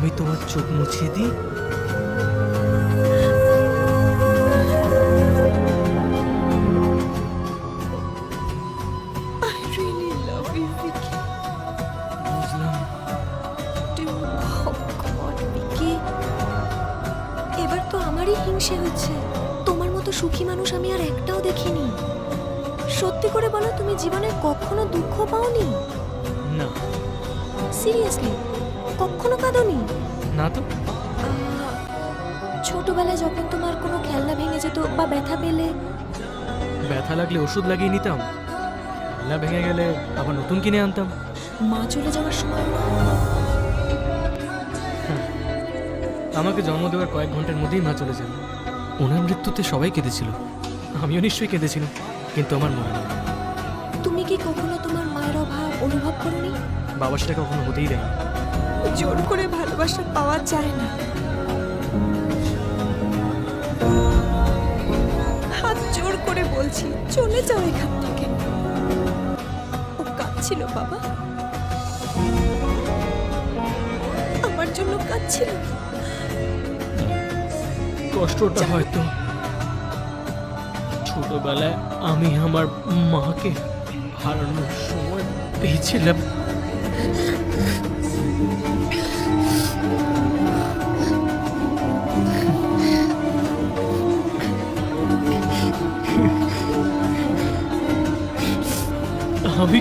আমি তোমার চোখ মুছিয়ে দিই. এবার তো আমারই হিংসে হচ্ছে। তোমার মতো সুখী মানুষ আমি আর একটাও দেখিনি। সত্যি করে বলো তুমি জীবনে কখনো দুঃখ পাওনি? না। সিরিয়াসলি কখনো কাঁদোনি না? তো। ছোটবেলায় যখন তোমার কোনো খেলনা ভেঙে যেত বা ব্যথা পেলে? ব্যথা লাগলে ওষুধ লাগিয়ে নিতাম। খেলনা ভেঙে গেলে আবার নতুন কিনে আনতাম। মা চলে যাওয়ার সময় আমাকে জন্ম দেওয়ার কয়েক ঘণ্টার মধ্যেই মা চলে যান। ওনার মৃত্যুতে সবাই কেঁদেছিল। আমিও নিশ্চয়ই কেঁদেছিলাম কিন্তু আমার মনে নেই। তুমি কি কখনো তোমার মায়ের অভাব অনুভব করনি? বাবা সেটা কখনো হতেই দেয়নি। জোর করে ভালোবাসা পাওয়া যায় না। হাত জোর করে বলছি চলে যাও এখান থেকে। ও কাঁদছিল বাবা। আমার জন্য কাঁদছিল। কষ্টটা হয়তো ছোটবেলায় আমি আমার মাকে হারানোর সময় পেয়েছিলাম। আমি